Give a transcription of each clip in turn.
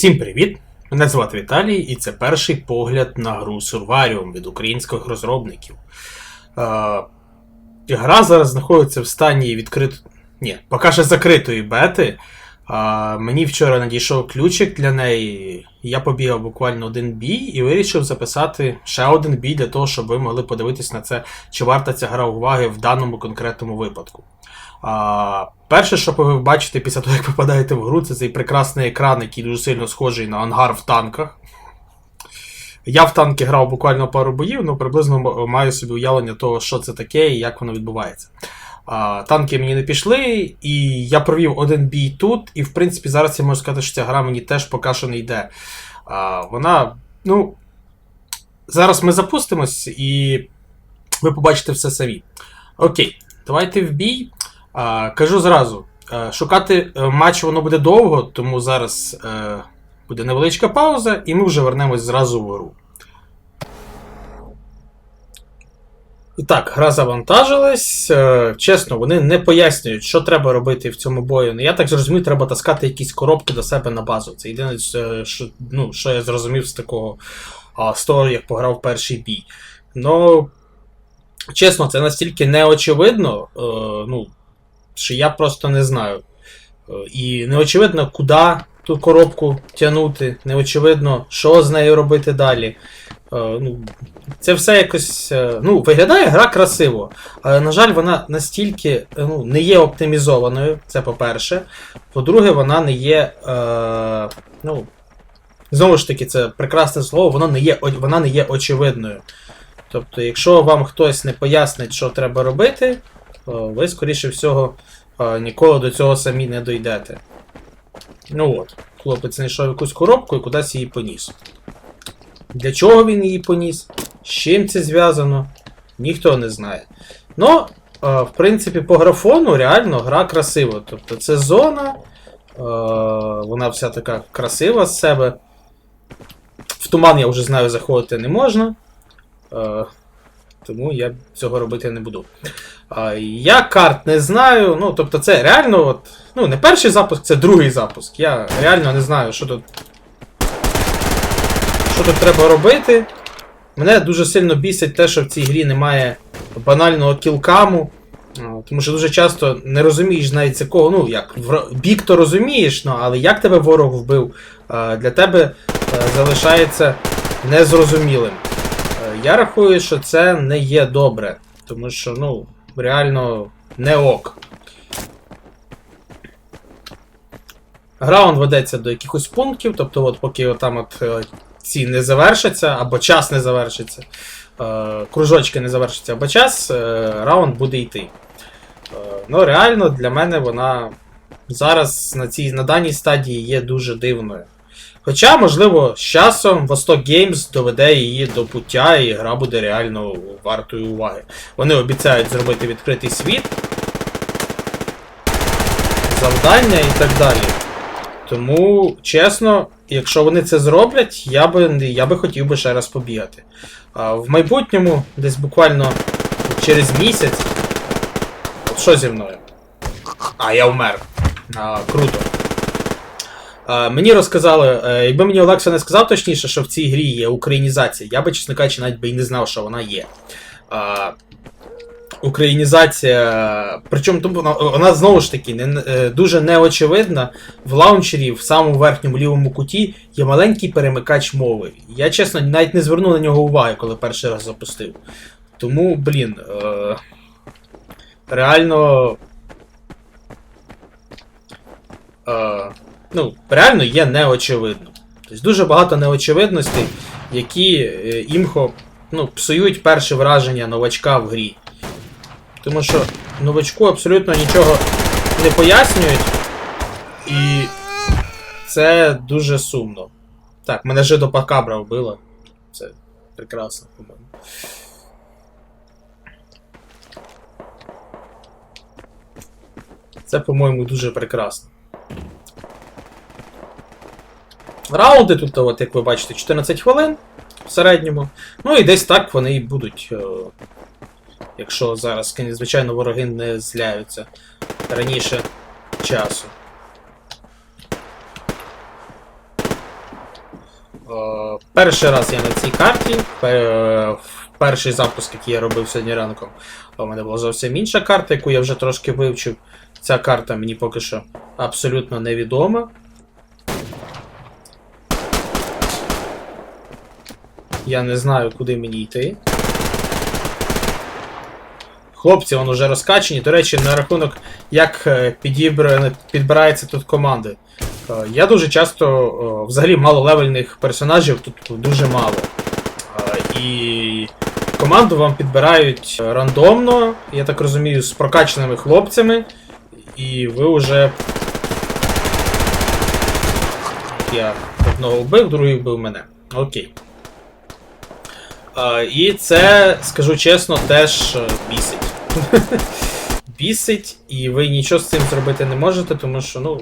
Всім привіт! Мене звати Віталій, і це перший погляд на гру Survarium від українських розробників. Е, гра зараз знаходиться в стані відкрит... Ні, поки що закритої бети. Е, мені вчора надійшов ключик для неї. Я побігав буквально один бій і вирішив записати ще один бій для того, щоб ви могли подивитись на це, чи варта ця гра уваги в даному конкретному випадку. А, перше, що ви бачите після того, як попадаєте в гру, це цей прекрасний екран, який дуже сильно схожий на ангар в танках. Я в танки грав буквально пару боїв, ну приблизно маю собі уявлення того, що це таке і як воно відбувається. Танки мені не пішли, і я провів один бій тут, і в принципі зараз я можу сказати, що ця гра мені теж поки що не йде. А, вона, ну. Зараз ми запустимось і ви побачите все самі. Окей, давайте в бій. А, кажу зразу, шукати е, матч воно буде довго, тому зараз е, буде невеличка пауза, і ми вже вернемось зразу в гру. І так, гра завантажилась. Е, чесно, вони не пояснюють, що треба робити в цьому бою. Ну, я так зрозумів, треба таскати якісь коробки до себе на базу. Це єдине, що, ну, що я зрозумів з такого а, з того, як пограв перший бій. Ну, чесно, це настільки неочевидно. Е, ну, що я просто не знаю. Е, І неочевидно, куди ту коробку тягнути, неочевидно, що з нею робити далі. Е, Ну, Це все якось. е, Ну, виглядає гра красиво, але, на жаль, вона настільки е, ну, не є оптимізованою, це по-перше. По-друге, вона не є. Ну, Знову ж таки, це прекрасне слово, воно не є, вона не є очевидною. Тобто, якщо вам хтось не пояснить, що треба робити, ви, скоріше всього, ніколи до цього самі не дойдете. Ну от, хлопець знайшов якусь коробку і кудись її поніс. Для чого він її поніс? З чим це зв'язано? Ніхто не знає. Ну, е, в принципі, по графону реально гра красива. Тобто це зона, е, вона вся така красива з себе. В туман, я вже знаю, заходити не можна. Е, тому я цього робити не буду. Я карт не знаю. Ну, тобто, це реально, от, ну, не перший запуск, це другий запуск. Я реально не знаю, що тут. Що тут треба робити. Мене дуже сильно бісить те, що в цій грі немає банального кілкаму. Тому що дуже часто не розумієш навіть з якого, ну як, бік то розумієш, ну, але як тебе ворог вбив, для тебе е, залишається незрозумілим. Е, Я рахую, що це не є добре, тому що, ну, реально не ок. Граунд ведеться до якихось пунктів, тобто, от поки отам от е, ці не завершаться, або час не завершиться, е, кружочки не завершаться, або час, е, раунд буде йти. Е, ну, реально, для мене вона зараз на, цій, на даній стадії є дуже дивною. Хоча, можливо, з часом Vostok Games доведе її до пуття, і гра буде реально вартою уваги. Вони обіцяють зробити відкритий світ, завдання і так далі. Тому, чесно, якщо вони це зроблять, я би, я би хотів би ще раз побігати. А в майбутньому, десь буквально через місяць. От що зі мною? А, я вмер. А, круто. А, мені розказали, е, якби мені Олекса не сказав точніше, що в цій грі є українізація, я би, чесно кажучи, навіть би і не знав, що вона є. А, українізація. Причому тому вона, вона знову ж таки не, е, дуже неочевидна. В лаунчері в самому верхньому лівому куті є маленький перемикач мови. Я чесно навіть не звернув на нього уваги, коли перший раз запустив. Тому, блін. Е, реально. Е, ну, реально є неочевидно. Тобто дуже багато неочевидностей, які е, імхо ну, псують перше враження новачка в грі. Тому що новачку абсолютно нічого не пояснюють, і це дуже сумно. Так, мене жидопакабра вбила. Це прекрасно, по-моєму. Це, по-моєму, дуже прекрасно. Раунди тут, от, як ви бачите, 14 хвилин. в середньому. Ну і десь так вони і будуть. Якщо зараз, звичайно, вороги не зляються раніше часу. Е, Перший раз я на цій карті. Пе- Перший запуск, який я робив сьогодні ранком, у мене була зовсім інша карта, яку я вже трошки вивчив. Ця карта мені поки що абсолютно невідома. Я не знаю, куди мені йти. Хлопці, вони вже розкачені. До речі, на рахунок, як е, підібра... підбираються тут команди. Е, Я дуже часто е, взагалі малолевельних персонажів тут дуже мало. І команду вам підбирають рандомно, я так розумію, з прокачаними хлопцями. І ви вже. Я одного вбив, другий вбив мене. Окей. І це, скажу чесно, теж е, бісить. бісить, і ви нічого з цим зробити не можете, тому що, ну.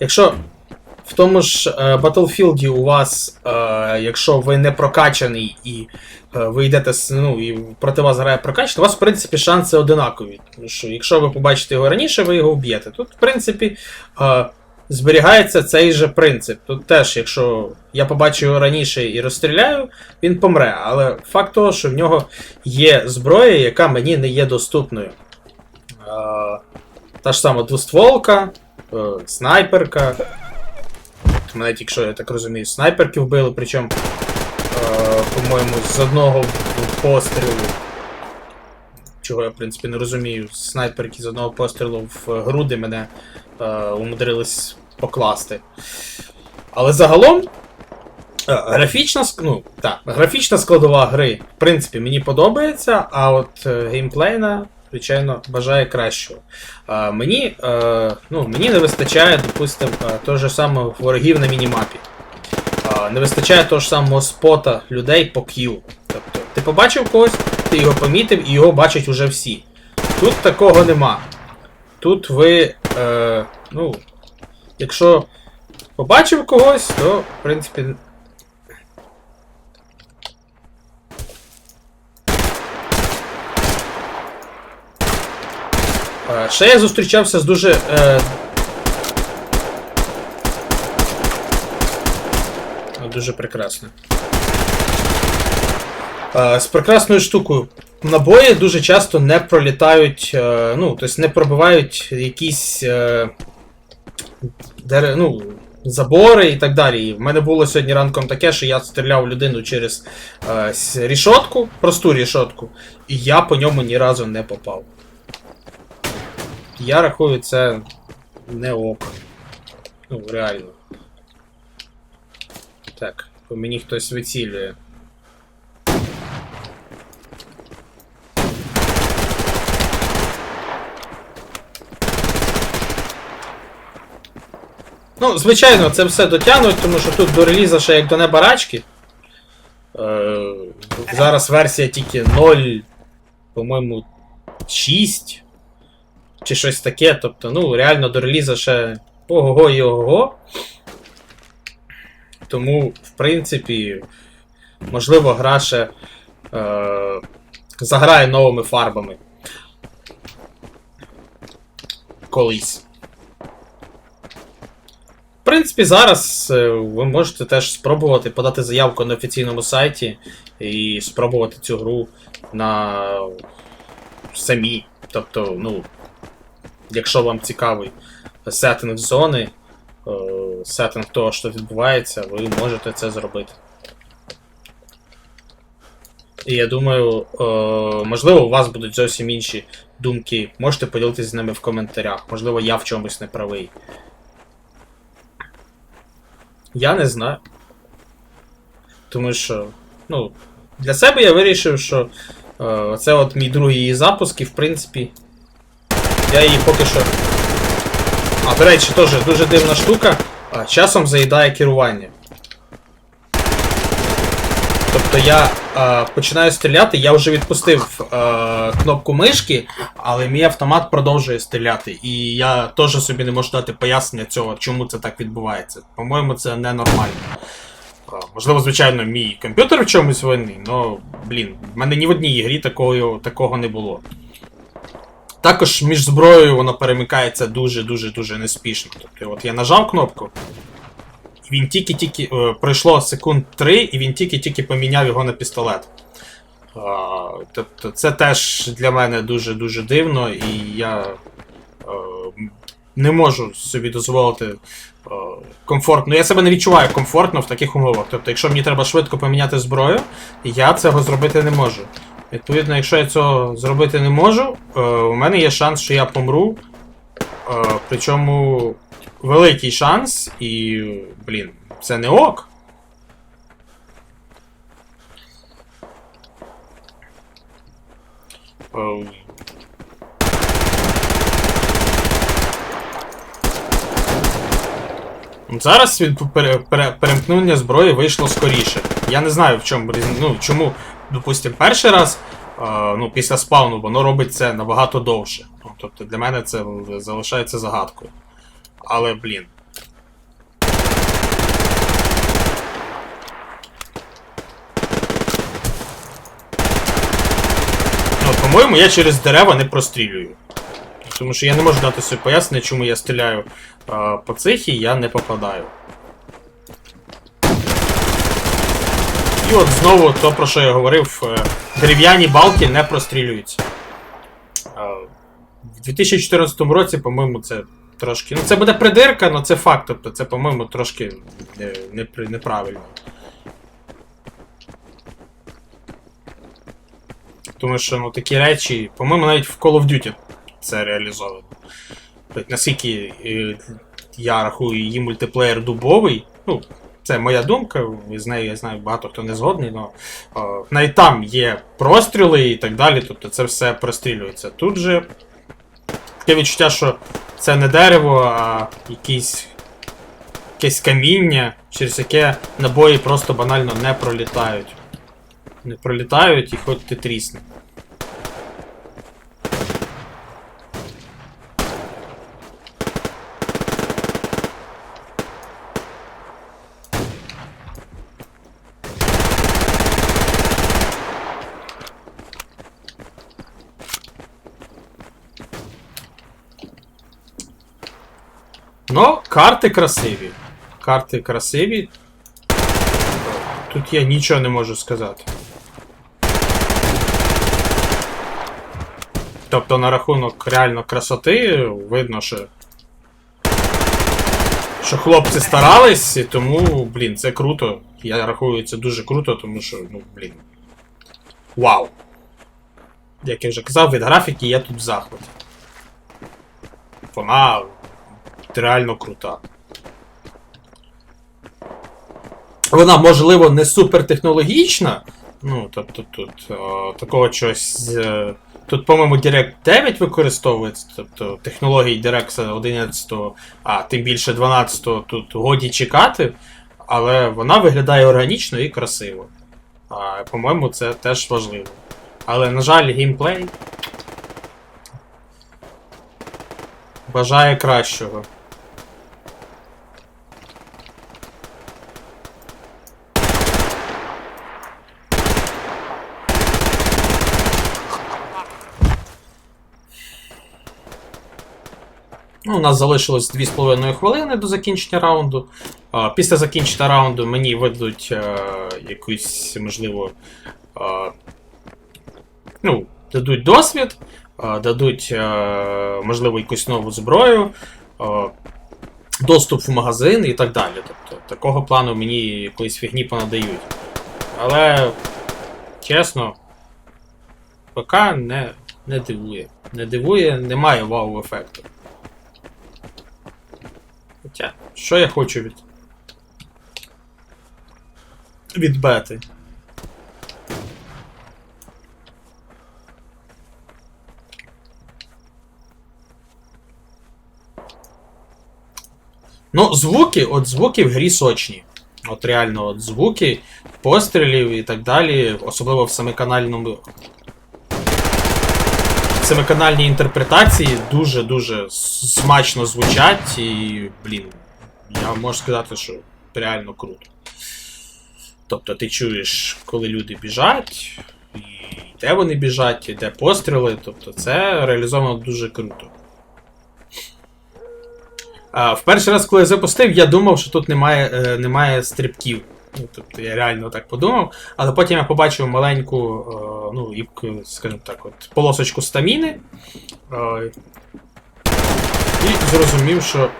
Якщо в тому ж е, Battlefield у вас, е, якщо ви не прокачаний і ви йдете ну, і проти вас грає прокачаний, у вас, в принципі, шанси одинакові. Тому що якщо ви побачите його раніше, ви його вб'єте. Тут, в принципі, зберігається цей же принцип. Тут теж, якщо я побачу його раніше і розстріляю, він помре. Але факт того, що в нього є зброя, яка мені не є доступною. Е, та ж сама двостволка, е, снайперка. От Мене тільки що, я так розумію, снайперки вбили, причому, е, по-моєму, з одного пострілу. Чого я, в принципі, не розумію. Снайперки з одного пострілу в груди мене е, умудрились покласти. Але загалом. е, Графічна, ну, так, графічна складова гри, в принципі, мені подобається, а от е, геймплейна, звичайно, бажає кращого. А, мені, е, ну, мені не вистачає, допустимо, е, того ж самого ворогів на мінімапі. А, не вистачає того ж самого спота людей по Q. Тобто, ти побачив когось, ти його помітив і його бачать уже всі. Тут такого нема. Тут ви, е, ну, якщо побачив когось, то, в принципі. Е, Ще я зустрічався з дуже. Е... Дуже прекрасно. Е, з прекрасною штукою. Набої дуже часто не пролітають, е, ну, тобто не пробивають якісь е, ну, забори і так далі. І в мене було сьогодні ранком таке, що я стріляв людину через рішотку, просту рішотку, і я по ньому ні разу не попав. Я рахую, це не ок. Ну, реально. Так, по мені хтось вицілює. Ну, звичайно, це все дотягнуть, тому що тут до реліза ще як до неба рачки. Е, зараз версія тільки 0, по-моєму, 6 чи щось таке. Тобто, ну, реально до реліза ще ого-го і ого-го. Тому, в принципі, можливо, гра ще е, заграє новими фарбами. Колись. Принципі, зараз е, ви можете теж спробувати подати заявку на офіційному сайті і спробувати цю гру на самі. Тобто, ну, якщо вам цікавий сеттинг зони, е, сеттинг того, що відбувається, ви можете це зробити. І я думаю, е, можливо, у вас будуть зовсім інші думки. Можете поділитися з ними в коментарях. Можливо, я в чомусь не правий. Я не знаю. Тому що, ну, для себе я вирішив, що е, це от мій другий її запуск, і в принципі. Я її поки що. А, до речі, теж дуже дивна штука. Часом заїдає керування. Тобто я е, починаю стріляти, я вже відпустив е, кнопку мишки, але мій автомат продовжує стріляти. І я теж собі не можу дати пояснення цього, чому це так відбувається. По-моєму, це ненормально. Можливо, звичайно, мій комп'ютер в чомусь винний, але, блін, в мене ні в одній грі такого, такого не було. Також між зброєю воно перемикається дуже-дуже дуже неспішно. Тобто, от я нажав кнопку, він тільки-тільки. е, пройшло секунд 3, і він тільки-тільки поміняв його на пістолет. А, тобто, це теж для мене дуже-дуже дивно, і я е, не можу собі дозволити е, комфортно. Я себе не відчуваю комфортно в таких умовах. Тобто, якщо мені треба швидко поміняти зброю, я цього зробити не можу. Відповідно, якщо я цього зробити не можу, е, у мене є шанс, що я помру. Е, причому великий шанс, і, блін, це не ок. Е, Зараз від пере- пере- перемкнення зброї вийшло скоріше. Я не знаю, в чому. Ну, чому, допустим, перший раз, е, ну, після спавну, воно робить це набагато довше. Ну, тобто для мене це залишається загадкою. Але, блін. Ну, по-моєму, я через дерева не прострілюю. Тому що я не можу дати собі пояснення, чому я стріляю а, по цих я не попадаю. І от знову то, про що я говорив, е, дерев'яні балки не прострілюються. В 2014 році, по-моєму, це трошки. Ну, це буде придирка, але це факт. Тобто це, по-моєму, трошки не, не, неправильно. Тому що ну, такі речі, по-моєму, навіть в Call of Duty це реалізовано. Тобто, наскільки е, я рахую її мультиплеєр дубовий, ну, це моя думка, з нею я знаю, багато хто не згодний, але навіть там є простріли і так далі, тобто це все прострілюється. Тут же таке відчуття, що це не дерево, а якісь, якесь каміння, через яке набої просто банально не пролітають. Не пролітають і хоч ти трісне. Ну, карти красиві. Карти красиві. Тут я нічого не можу сказати. Тобто на рахунок реально красоти видно, що. Що хлопці старались, і тому, блін, це круто. Я рахую це дуже круто, тому що, ну, блін. Вау! Як я вже казав, від графіки я тут в захваті. Вона реально крута. Вона, можливо, не супертехнологічна. Ну, тобто тут о, такого чогось. е, Тут, по-моєму, Direct 9 використовується, тобто технології DirectX 11, а тим більше 12 тут годі чекати, але вона виглядає органічно і красиво. А, по-моєму, це теж важливо. Але, на жаль, геймплей бажає кращого. Ну, у нас залишилось 2,5 хвилини до закінчення раунду. Після закінчення раунду мені видадуть е, якусь, можливо, ну, дадуть досвід, дадуть, е, можливо, якусь нову зброю, доступ в магазин і так далі. Тобто, такого плану мені якоїсь фігні понадають. Але, чесно, ПК не, не дивує. Не дивує, немає вау-ефекту. Хоча, що я хочу від. Від бети? Ну, звуки, от звуки в грі сочні. От реально, от звуки пострілів і так далі, особливо в семиканальному. Семиканальні інтерпретації дуже-дуже смачно звучать і, блін, я можу сказати, що реально круто. Тобто ти чуєш, коли люди біжать, і де вони біжать, і де постріли. Тобто це реалізовано дуже круто. В перший раз, коли я запустив, я думав, що тут немає, е, немає стрибків. Тобто я реально так подумав. Але потім я побачив маленьку, е, ну, і, скажімо так, от, полосочку стаміни. Е, і зрозумів, що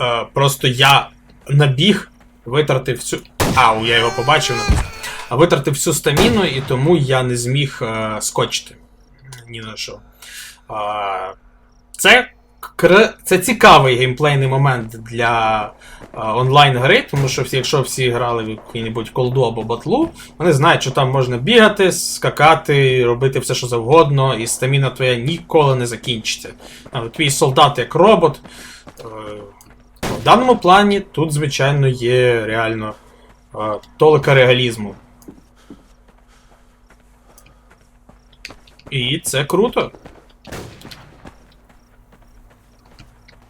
е, просто я набіг, витратив всю. Ау, я його побачив. А витратив всю стаміну, і тому я не зміг скочити. Ні на що. Це. Це цікавий геймплейний момент для онлайн-гри, тому що всі, якщо всі грали в який-небудь колду або батлу, вони знають, що там можна бігати, скакати, робити все, що завгодно, і стаміна твоя ніколи не закінчиться. Твій солдат як робот. Е, в даному плані тут, звичайно, є реально толика реалізму. І це круто.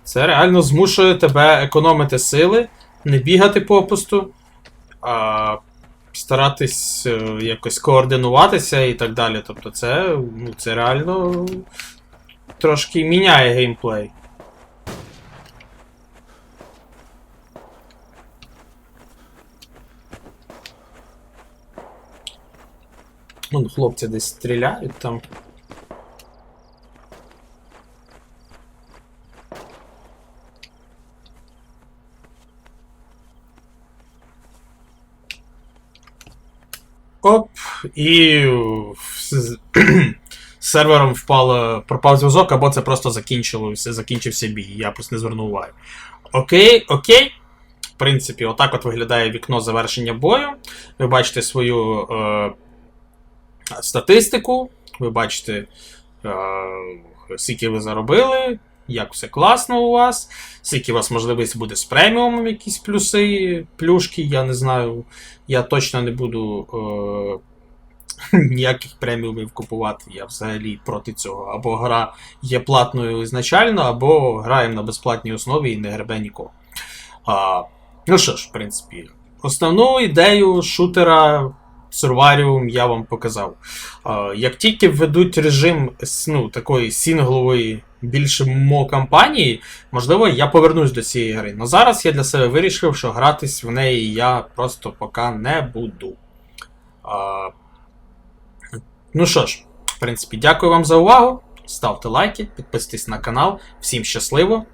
Це реально змушує тебе економити сили, не бігати попусту, а старатись е, якось координуватися і так далі. Тобто це, ну, це реально трошки міняє геймплей. Вон хлопці десь стріляють там. І з сервером впало, пропав зв'язок, або це просто закінчилося, закінчився бій. Я просто не звернув уваги. Окей, окей. В принципі, отак от виглядає вікно завершення бою. Ви бачите свою е, статистику, ви бачите, е, скільки ви заробили, як все класно у вас, скільки у вас можливість буде з преміумом якісь плюси, плюшки, я не знаю. Я точно не буду е, ніяких преміумів купувати. Я взагалі проти цього. Або гра є платною ізначально, або граємо на безплатній основі і не гребе нікого. А, ну що ж, в принципі, основну ідею шутера. Сурваріум я вам показав. Як тільки введуть режим ну, такої сінглової, більше мо кампанії, можливо, я повернусь до цієї гри. Но зараз я для себе вирішив, що гратись в неї я просто поки не буду. Ну що ж, в принципі, дякую вам за увагу. Ставте лайки, підписуйтесь на канал. Всім щасливо.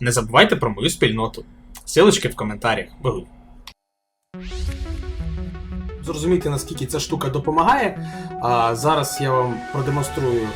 Не забувайте про мою спільноту. Силочки в коментарях. Богу. Зрозумійте, наскільки ця штука допомагає. А, зараз я вам продемонструю